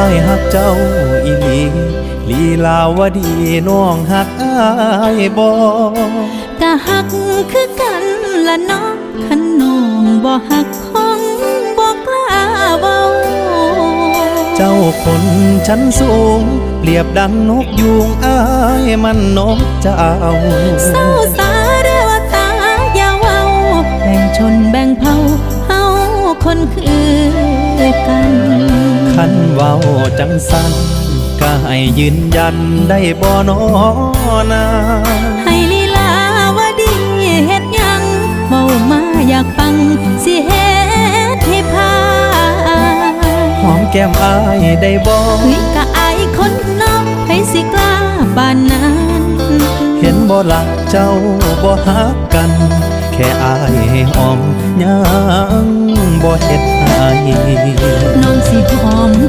อ้ายหักเจ้าอีหลีลีลาวดีน้องหักอ้ายบ่กะหักคือกันละเนาะขันน้องบ่หักคงบ่กล้าเว้าเจ้าคนชั้นสูง เปรียบดังนกยูงอ้ายมันนกเจ้าเศร้า คันเว้าจังสันก็ให้ยืนยันได้บ่นอนาให้ลีลาวดีเฮ็ดหยังเว้ามาอยากฟังสิเฮ็ดให้พาหอมแก้มอ้ายได้บ่เฮ้ยกะอายคนนอกให้สิกล้าบานนั้นเห็นบ่ลักเจ้าบ่ฮักกัน แค่อายให้หอมยังบ่เฮ็ดให้น้อง สิหอม